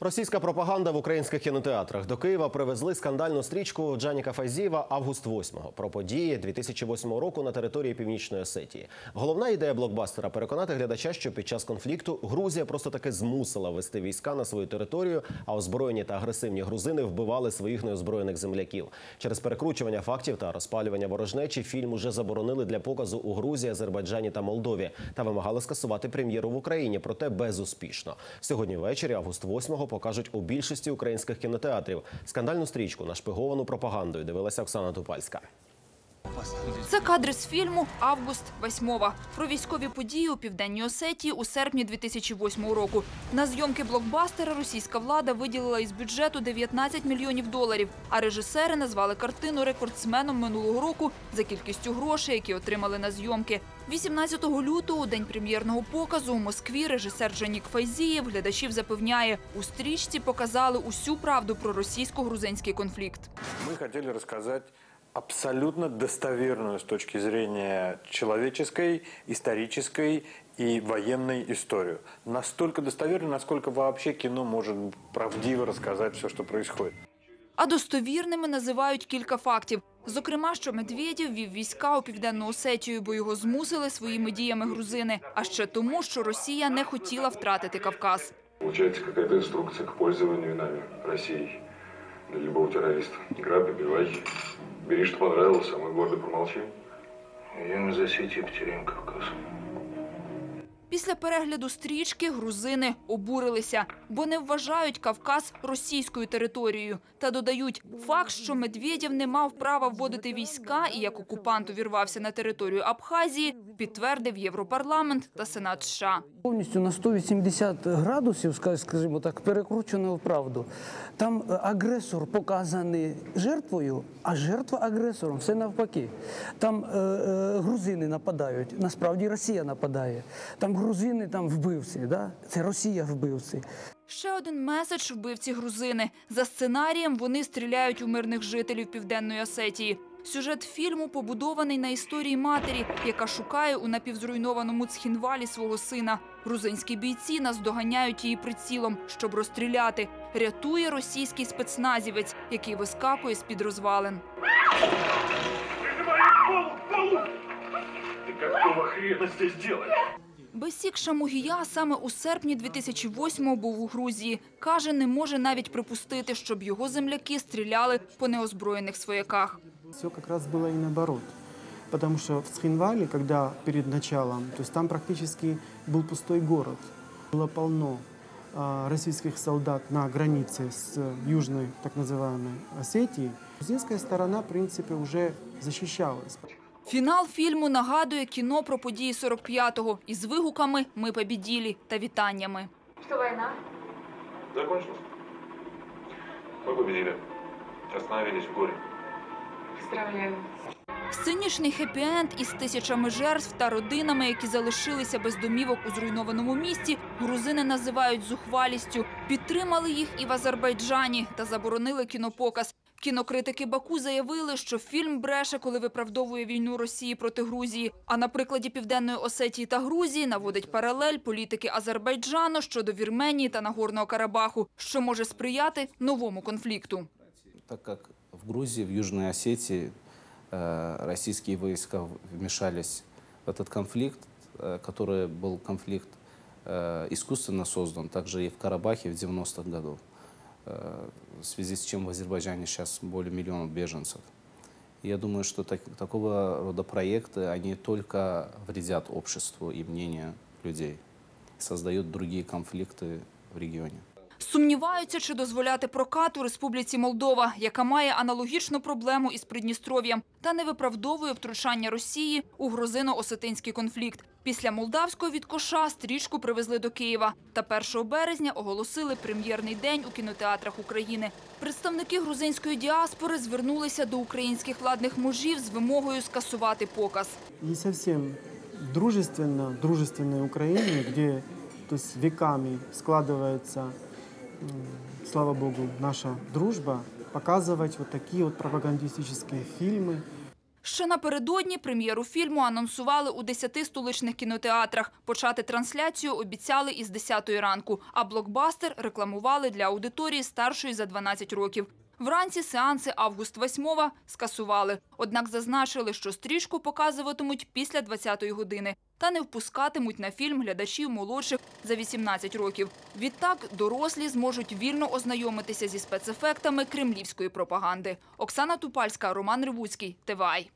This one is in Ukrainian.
Російська пропаганда в українських кінотеатрах до Києва привезли скандальну стрічку Джаніка Файзіва Август 8-го про події 2008 року на території Північної Осетії. Головна ідея блокбастера переконати глядача, що під час конфлікту Грузія просто таки змусила вести війська на свою територію, а озброєні та агресивні грузини вбивали своїх неозброєних земляків. Через перекручування фактів та розпалювання ворожнечі фільм уже заборонили для показу у Грузії, Азербайджані та Молдові та вимагали скасувати прем'єру в Україні, проте безуспішно. Сьогодні ввечері, август 8-го, покажуть у більшості українських кінотеатрів. Скандальну стрічку нашпиговану пропагандою дивилася Оксана Тупальська. Це кадри з фільму Август 8-го» про військові події у південній Осетії у серпні 2008 року. На зйомки блокбастера російська влада виділила із бюджету 19 мільйонів доларів. А режисери назвали картину рекордсменом минулого року за кількістю грошей, які отримали на зйомки. 18 лютого, у день прем'єрного показу у Москві, режисер Жанік Файзієв глядачів запевняє, у стрічці показали усю правду про російсько-грузинський конфлікт. Мы хотели рассказать абсолютно достоверную с точки зрения человеческой, исторической и военной историю. Настолько достоверную, насколько вообще кино может правдиво рассказать все, что происходит. А достовірними називають кілька фактів. Зокрема, що Медведєв вів війська у південну Осетію, бо його змусили своїми діями грузини. А ще тому, що Росія не хотіла втратити Кавказ. Получается какая-то инструкция к пользованию нами, Россией, для любого террориста. Не грабь, убивай. Бери, что понравилось, а мы гордо промолчим. Я не за Сетью потеряем Кавказ. Після перегляду стрічки грузини обурилися, бо не вважають Кавказ російською територією. Та додають, факт, що Медведєв не мав права вводити війська і як окупант увірвався на територію Абхазії, підтвердив Європарламент та Сенат США. Повністю на 180 градусів, скажімо так, перекручено в правду. Там е, агресор показаний жертвою, а жертва агресором. Все навпаки. Там е, е, грузини нападають, насправді Росія нападає. Там грузини там вбивці, да? це Росія вбивці. Ще один меседж вбивці грузини. За сценарієм вони стріляють у мирних жителів Південної Осетії. Сюжет фільму побудований на історії матері, яка шукає у напівзруйнованому Цхінвалі свого сина. Грузинські бійці наздоганяють її прицілом, щоб розстріляти. Рятує російський спецназівець, який вискакує з-під розвалин. Ты какого хрена здесь делаешь? Бесік Шамугія саме у серпні 2008-го був у Грузії. Каже, не може навіть припустити, щоб його земляки стріляли по неозброєних свояках. Все как раз было и наоборот. Потому что в Схинвале, когда перед началом, то есть там практически был пустой город. Было полно а, российских солдат на границе с южной, так называемой, Осетией. Грузинская сторона, в принципе, уже защищалась. Фінал фільму нагадує кіно про події 45-го із вигуками «Ми побіділі» та вітаннями. Закончилось? Мы победили. Остановились в горе. Сценічний хеппі-енд із тисячами жертв та родинами, які залишилися без домівок у зруйнованому місті, грузини називають зухвалістю. Підтримали їх і в Азербайджані та заборонили кінопоказ. Кінокритики Баку заявили, що фільм бреше, коли виправдовує війну Росії проти Грузії. А на прикладі Південної Осетії та Грузії наводить паралель політики Азербайджану щодо Вірменії та Нагорного Карабаху, що може сприяти новому конфлікту. так как в Грузии, в Южной Осетии э, российские войска в- вмешались в этот конфликт, э, который был конфликт э, искусственно создан, также и в Карабахе в 90-х годах, э, в связи с чем в Азербайджане сейчас более миллиона беженцев. Я думаю, что так- такого рода проекты, они только вредят обществу и мнению людей, создают другие конфликты в регионе. Сумніваються, чи дозволяти прокат у Республіці Молдова, яка має аналогічну проблему із Придністров'ям, та не виправдовує втручання Росії у грузино-осетинський конфлікт. Після молдавського відкоша стрічку привезли до Києва. Та 1 березня оголосили прем'єрний день у кінотеатрах України. Представники грузинської діаспори звернулися до українських владних мужів з вимогою скасувати показ. Не совсем дружественно, дружественной Украине, где то есть, веками складывается, м, слава богу, наша дружба, показывать вот такие вот пропагандистические фильмы, Ще напередодні прем'єру фільму анонсували у 10 столичних кінотеатрах. Почати трансляцію обіцяли із 10 ранку, а блокбастер рекламували для аудиторії старшої за 12 років. Вранці сеанси «Август 8» скасували. Однак зазначили, що стрічку показуватимуть після 20-ї години та не впускатимуть на фільм глядачів молодших за 18 років. Відтак дорослі зможуть вільно ознайомитися зі спецефектами кремлівської пропаганди. Оксана Тупальська, Роман Ривуцький, ТВАЙ.